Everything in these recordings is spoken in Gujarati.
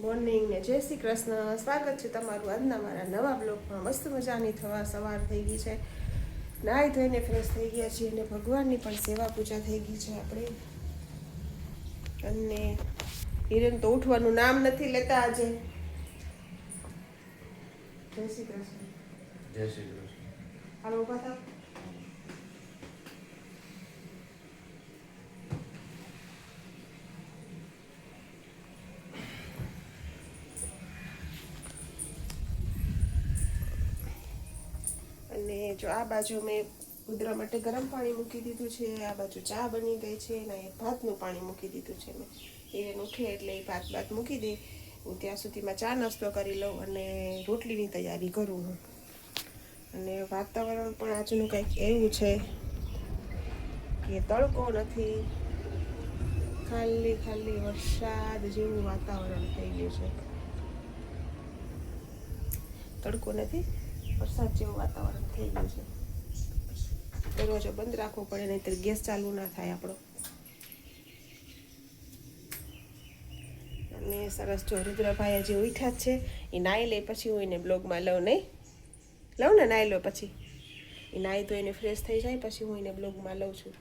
મોર્નિંગ ને જય શ્રી કૃષ્ણ. સ્વાગત છે તમારું આજના મારા નવા બ્લોગમાં. મસ્ત મજાની થવા સવાર થઈ ગઈ છે. નાહી ધોઈને ફ્રેશ થઈ ગયા છીએ અને ભગવાનની પણ સેવા પૂજા થઈ ગઈ છે આપણે. અને હિરેન તો ઉઠવાનું નામ નથી લેતા આજે. જય શ્રી કૃષ્ણ. જય શ્રી કૃષ્ણ. હાલો ઊભા થાવ અને જો આ બાજુ મેં કુદરા માટે ગરમ પાણી મૂકી દીધું છે, આ બાજુ ચા બની ગઈ છે અને ભાતનું પાણી મૂકી દીધું છે મેં. એને ઉઠે એટલે એ ભાત ભાત મૂકી દે, હું ત્યાં સુધીમાં ચા નાસ્તો કરી લઉં અને રોટલીની તૈયારી કરું હું. અને વાતાવરણ પણ આજનું કંઈક એવું છે કે તડકો નથી, ખાલી ખાલી વરસાદ જેવું વાતાવરણ થઈ ગયું છે. તડકો નથી? વરસાદ જેવું વાતાવરણ થઈ ગયું છે. દરવાજો બંધ રાખવો પડે, નહીંતર ગેસ ચાલુ ના થાય આપણો. અને સરસ જો રુદ્રભાઈ હજી ઉઠ્યા છે. એ નાઈ લે પછી હું એને બ્લોગમાં લઉં, નહીં? લઉં ને નાઈ લો પછી. એ નાઈ તો એને ફ્રેશ થઈ જાય પછી હું એને બ્લોગમાં લઉં છું.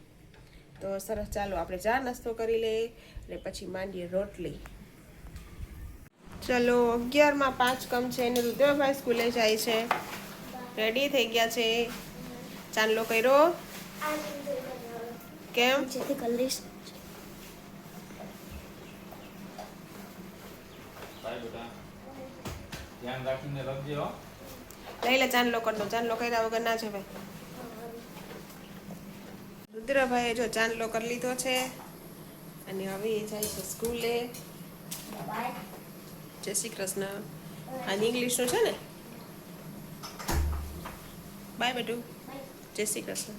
તો સરસ, ચાલો આપણે ચા નાસ્તો કરી લઈએ અને પછી માંડીએ રોટલી. ચલો, અગિયારમાં પાંચ કમ છે એને રુદ્રભાઈ સ્કૂલે જાય છે. રેડી થઈ ગયા છે. ચાંદલો કર્યો. કેમ? ભાઈ લઈ લે ચાંદલો કરી ચાંદલો કર્યા વગર ના જવાય. રુદ્રભાઈએ જો ચાંદલો કરી લીધો છે અને હવે એ જાય છે સ્કૂલે. જય શ્રી કૃષ્ણ. અને ઇંગ્લિશનું છે ને? બાય બેટું જય શ્રી કૃષ્ણ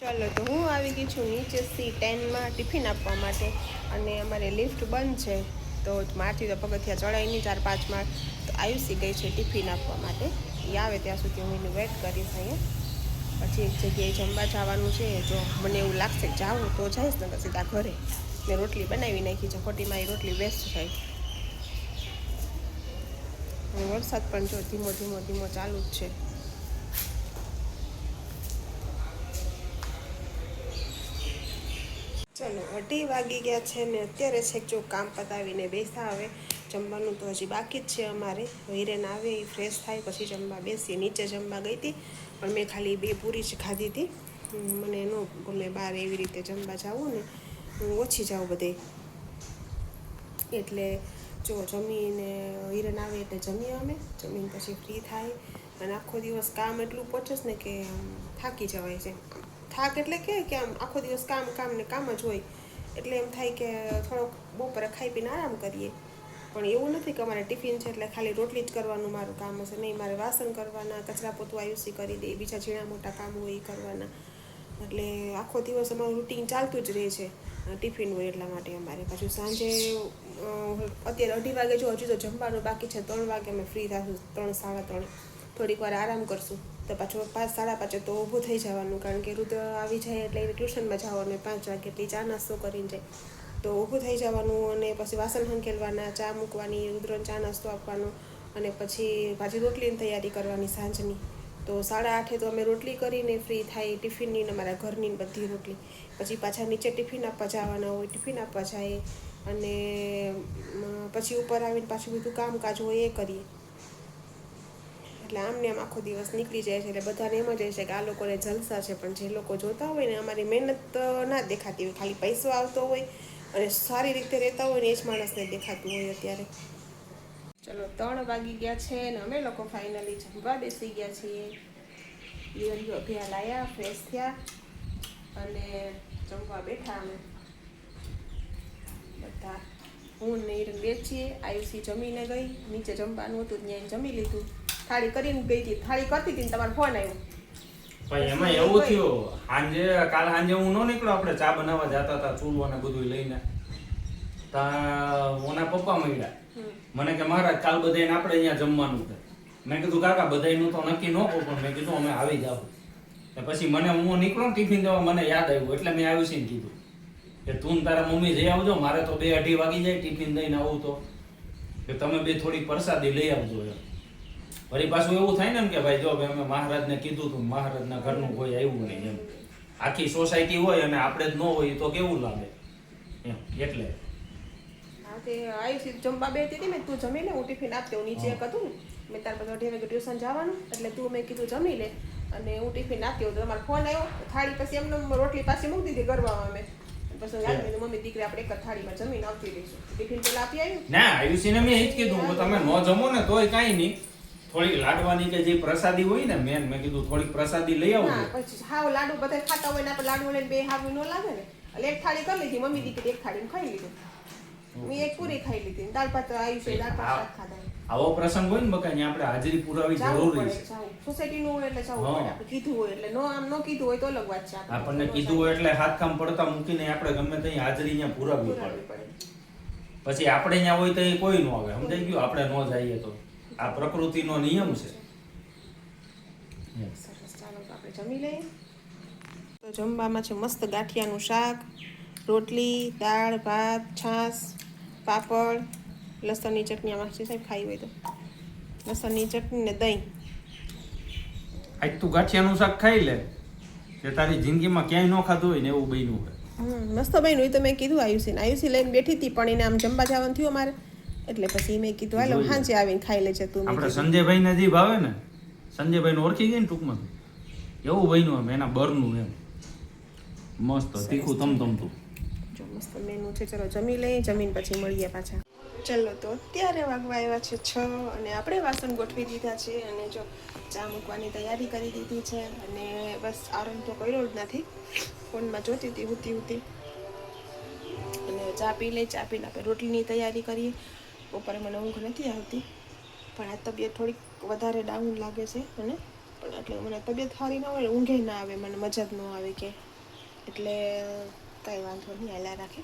ચાલો, તો હું આવી ગઈ છું નીચે સી ટેનમાં ટિફિન આપવા માટે અને અમારે લિફ્ટ બંધ છે. તો મારથી તો પગથિયા ચડાય નહીં ચાર પાંચ માળ. તો આયુષી ગઈ છે ટિફિન આપવા માટે. એ આવે ત્યાં સુધી હું એનું વેટ કરીશ અહીંયા. પછી એક જગ્યાએ જમવા જવાનું છે. જો મને એવું લાગશે જાઉં તો જઈશ ને સીધા ઘરે. મેં રોટલી બનાવી નાખી છે. ખોટીમાં એ રોટલી વેસ્ટ થાય. વરસાદ પણ જો ધીમો ધીમો ધીમો ચાલુ જ છે. ચલો, અઢી વાગી ગયા છે ને અત્યારે છેક જો કામ પતાવીને બેસા આવે જમવાનું તો હજી બાકી જ છે અમારે. હિરેન આવે એ ફ્રેશ થાય, પછી જમવા બેસીએ નીચે જમવા ગઈ હતી પણ મેં ખાલી બે પૂરી જ ખાધી હતી મને ન ગમે બહાર એવી રીતે જમવા જાવું ને, હું ઓછી જાઉં બધે. એટલે જો જમીને હિરણ આવે એટલે જમીએ અમે. જમીન પછી ફ્રી થાય. અને આખો દિવસ કામ એટલું પહોંચેસ ને કે થાકી જવાય છે. થાક એટલે કે કે આમ આખો દિવસ કામ કામ ને કામ જ હોય. એટલે એમ થાય કે થોડોક બપોરે ખાઈ પીને આરામ કરીએ. પણ એવું નથી કે અમારે ટિફિન છે એટલે ખાલી રોટલી જ કરવાનું મારું કામ હશે. નહીં, મારે વાસણ કરવાના કચરા પોતું આયુષી કરી દે, બીજા ઝીણા મોટા કામ હોય એ કરવાના. એટલે આખો દિવસ અમારું રૂટીન ચાલતું જ રહે છે. ટિફિન હોય એટલા માટે અમારે. પાછું સાંજે અત્યારે અઢી વાગે જો હજુ તો જમવાનું બાકી છે, ત્રણ વાગે અમે ફ્રી થશું, ત્રણ, સાડા ત્રણ. થોડીક વાર આરામ કરશું. તો પાછું પાંચ, સાડા પાંચે તો ઊભું થઈ જવાનું, કારણ કે રુદ્ર આવી જાય એટલે એને ટ્યુશનમાં જવાનું પાંચ વાગે એટલી ચા નાસ્તો કરીને જાય. તો ઊભું થઈ જવાનું અને પછી વાસણ હંકેલવાના, ચા મૂકવાની, રુદ્રને ચા નાસ્તો આપવાનો અને પછી પાછી રોટલીની તૈયારી કરવાની સાંજની. તો સાડા આઠે તો અમે રોટલી કરીને ફ્રી થાય ટિફિનની ને અમારા ઘરની બધી રોટલી. પછી પાછા નીચે ટિફિન આપવા જવાના હોય ટિફિન આપવા જાય અને પછી ઉપર આવીને પાછું બધું કામકાજ હોય એ કરીએ. એટલે આમને આમ આખો દિવસ નીકળી જાય છે, એટલે બધાને એમ જ છે કે આ લોકોને જલસા છે, પણ જે લોકો જોતા હોય ને અમારી મહેનત ના દેખાતી હોય, ખાલી પૈસો આવતો હોય અને સારી રીતે રહેતા હોય ને એ જ માણસને દેખાતું હોય અત્યારે. ચલો ત્રણ વાગી ગયા છે ને અમે લોકો ફાઇનલી જમવા બેસી ગયા છીએ. ઈવરીઓ અભ્યા લાયા ફ્રેશ થયા અને જમવા બેઠા અમે. બધા હું ને ઈરન બેસીએ આયુષી જમીને ગઈ નીચે જમવાનું હતું ત્યાં જમી લીધું. થાળી કરીને ગઈ હતી થાળી કરતી હતી ને તમારો ફોન આવ્યો. ભાઈ એમાં એવું થયું સાંજે કાલ સાંજે હું ન નીકળ્યો આપણે ચા બનાવવા જતા હતા ચૂલો ને બધું લઈને. તા ઓના પપ્પા મળ્યા. મને કે મહારાજ, કાલ બધાને આપણે અહીંયા જમવાનું છે. મેં કીધું, કાકા, બધાયનું તો નક્કી ન કહું પણ મેં કીધું, અમે આવી જાવ પછી મને હું નીકળો ટિફિન દેવા, મને યાદ આવ્યું, એટલે મેં આવ્યું છે કીધું. કે તું તારા મમ્મી જઈ આવજો, મારે તો બે અઢી વાગી જાય ટિફિન દઈને આવું તો. કે તમે બે થોડી પ્રસાદી લઈ આવજો એમ. વળી પાછું એવું થાય ને કે, ભાઈ, જો અમે મહારાજને કીધું તું, મહારાજના ઘરનું કોઈ આવ્યું નહીં એમ. આખી સોસાયટી હોય અને આપણે જ ન હોય તો કેવું લાગે? એમ, એટલે. તે આવી જમવા બે હતી મેં તું જમી લે હું ટિફિન આપતી હું નીચે એક હતું ને મેં તાર પછી અઢી વાગે ટ્યુશન જવાનું એટલે તું મેં કીધું જમી લે. અને હું ટિફિન આપતી હોઉં તો તમારો ફોન આવ્યો થાળી પછી એમને રોટલી પાછી મૂકી દીધી ગરબામાં મેં પછી યાદ મેં મમ્મી દીકરી આપણે એક થાળીમાં જમીને આવતી રહીશું. ટિફિન પેલા આપી આવ્યું ના આયુષીને મેં એ જ કીધું તમે ન જમો ને તોય કાંઈ નહીં. થોડીક લાડવાની કે જે પ્રસાદી હોય ને મેન મેં કીધું થોડીક પ્રસાદી લઈ પછી હાવ લાડુ બધા ખાતા હોય ને આપણે લાડુ લઈને બે હાવ ન લાગે ને. એટલે એક થાળી કરી લીધી મમ્મી દીકરી એક થાળી ખાઈ લીધું. મેં એક પૂરી ખાઈ લીધી દાળ ભાત આવ્યું છે દાળ ભાત ખાધા આવો પ્રસંગ હોય ને બકા ત્યાં આપણે હાજરી પુરાવી જરૂરી છે. સોસાયટી નું હોય એટલે જાવું પડે. આપણે કીધું હોય એટલે નો આમ નો કીધું હોય તો અલગ વાત છે આપણને. કીધું હોય એટલે હાથ કામ પડતા મૂકીને આપણે ગમે ત્યાં હાજરી ત્યાં પુરાવવી પડે. પડે. પછી આપણે ત્યાં હોય તો એ કોઈ ન આવે. સમજાઈ ગયું? આપણે નો જઈએ તો. આ પ્રકૃતિનો નિયમ છે. સરસ. ચાલો તો આપણે જમી લઈએ. તો જમવામાં છે મસ્ત ગાંઠિયાનું શાક રોટલી દાળ ભાત છાશ. પાપડ લસણની ચટણી આમાં છે સાહેબ ખાઈ હોય તો? લસણની ચટણી ને દહીં. આજ તું ગાંઠિયાનું શાક ખાઈ લે કે તારી જિંદગીમાં ક્યાંય ન ખાધું હોય ને એવું બન્યું હોય. મસ્ત બન્યું એ તો મેં કીધું આયુષીને. આયુષી લઈને બેઠી હતી પણ એને આમ જમવા જવાનું થયું અમારે. એટલે પછી મેં કીધું હાલો. હાંજે આવીને ખાઈ લેજે તું. આપણે સંજયભાઈ ને જે ભાવે ને સંજયભાઈને ઓળખી ગઈ ને ટૂંકમાં. એવું બન્યું એમ એના બરનું એમ. મસ્ત તીખું તમતમતું. જો મસ્ત મેનુ છે. ચલો, જમી લઈએ, જમીન પછી મળીએ પાછા. ચલો, તો અત્યારે વાગવા આવ્યા છે છ અને આપણે વાસણ ગોઠવી દીધા છે અને જો ચા મૂકવાની તૈયારી કરી દીધી છે અને બસ આરામ તો કર્યો જ નથી. ફોનમાં જોતી હતી ઉતી ઉતી અને ચા પી લઈ, ચા પીને આપણે રોટલીની તૈયારી કરીએ. બપોરે મને ઊંઘ નથી આવતી, પણ આ તબિયત થોડીક વધારે ડાઉન લાગે છે અને પણ એટલે મને તબિયત સારી ના હોય, ઊંઘે ના આવે, મને મજા જ ન આવે કે એટલે કાંઈ વાંધો નહીં હાલ્યા રાખે.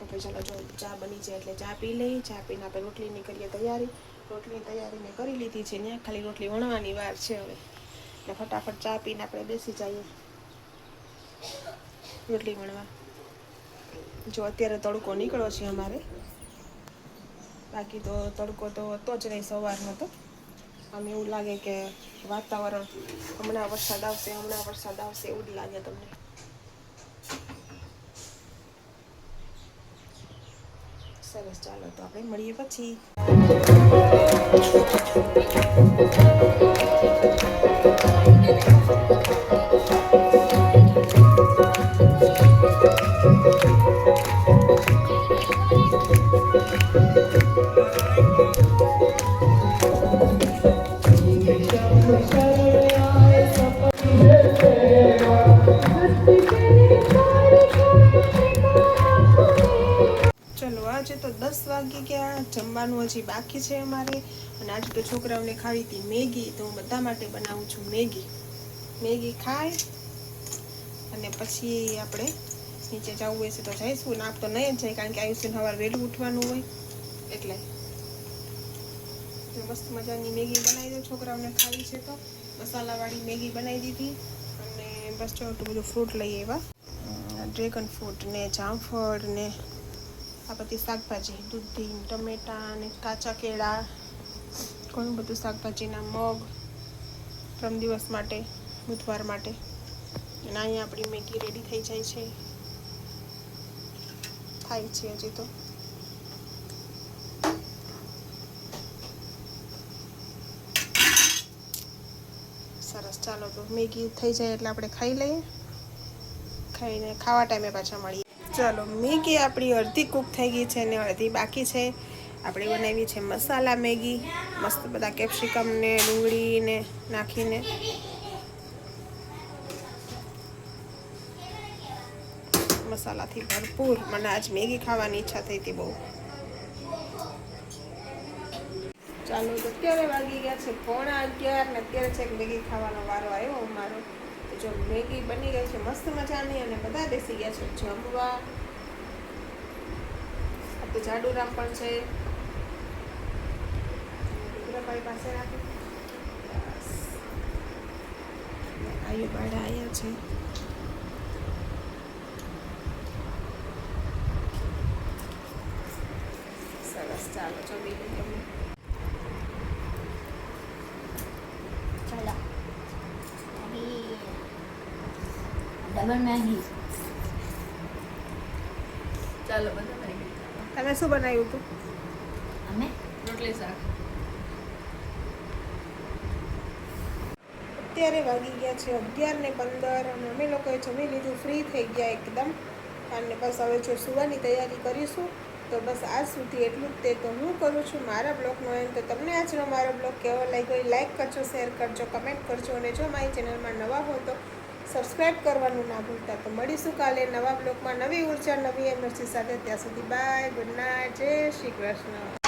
આપણે ચાલો જો ચા બની છે એટલે ચા પી લઈ ચા પીને આપણે રોટલીની કરીએ તૈયારી. રોટલીની તૈયારી મેં કરી લીધી છે ત્યાં ખાલી રોટલી વણવાની વાર છે હવે. એટલે ફટાફટ ચા પીને આપણે બેસી જઈએ. રોટલી વણવા. જો અત્યારે તડકો નીકળ્યો છે અમારે. બાકી તો તડકો તો હતો જ નહીં સવારનો તો. આમ એવું લાગે કે વાતાવરણ હમણાં વરસાદ આવશે, હમણાં વરસાદ આવશે એવું જ લાગે તમને. સરસ ચાલો તો આપણે મળીએ પછી. ચલો વાગી ગયા, જમવાનું હજી બાકી છે અમારે. અને આજે તો છોકરાઓને ખાવી હતી મેગી, તો હું બધા માટે બનાવું છું મેગી. મેગી ખાય અને પછી આપણે નીચે જવું છે તો જઈશું. ને તો નહીં જાય, કારણ કે આયુષ્યન સવાર વહેલું ઉઠવાનું હોય. એટલે મસ્ત મજાની મેગી બનાવી દો છોકરાઓને ખાવી છે તો મસાલાવાળી મેગી બનાવી દીધી. અને બસ જો બધું ફ્રૂટ લઈ આવ્યા. ડ્રેગન ફ્રૂટ ને જામફળ ને આ બધી શાકભાજી દૂધી ટમેટા અને કાચા કેળા, ઘણું બધું શાકભાજીના મગ ત્રણ દિવસ માટે, બુધવાર માટે. અને અહીંયા આપણી મેગી રેડી થઈ જાય છે. થાય છે હજી તો. સરસ, ચાલો તો મેગી થઈ જાય એટલે આપણે ખાઈ લઈએ. ખાઈને ખાવા ટાઈમે પાછા મળીએ. ચાલો, મેગી આપણી અડધી કૂક થઈ ગઈ છે ને અડધી બાકી છે. આપણે બનાવી છે મસાલા મેગી, મસ્ત બધા કેપ્સિકમ ને ડુંગળી નાખીને. મસાલાથી ભરપૂર, મને આજ મેગી ખાવાની ઈચ્છા થઈ હતી બહુ. ચાલો અત્યારે વાગી ગયા છે પોણા અગિયાર ને અત્યારે છે મેગી ખાવાનો વારો આવ્યો અમારો. તો જો મેગી બની ગઈ છે, મસ્ત મજાની અને બધા બેસી ગયા છે. જમવા. આ તો જાડુરામ પણ છે. રુદ્રભાઈ પાસે રાખી. આયુ બાળા આવ્યા છે. સરસ, ચાલો, જમી લઈએ. ડબલ મેગી ચાલો બધા તમે શું બનાવ્યું હતું? અમે? રોટલી શાક. અત્યારે વાગી ગયા છે અગિયાર ને પંદર અને અમે લોકોએ જમી લીધું. ફ્રી થઈ ગયા એકદમ. અને બસ હવે જો સુવાની તૈયારી કરીશું તો બસ આજ સુધી એટલું જ તે તો હું કરું છું મારા બ્લોગનો એમ તો તમને આજનો મારો બ્લોગ કેવો લાગ્યો એ લાઈક કરજો શેર કરજો કમેન્ટ કરજો અને જો મારી ચેનલમાં નવા હો તો સબસ્ક્રાઈબ કરવાનું ના ભૂલતા. તો મળીશું કાલે નવા બ્લોગમાં નવી ઊર્જા, નવી એનર્જી સાથે. ત્યાં સુધી બાય ગુડ નાઇટ જય શ્રી કૃષ્ણ.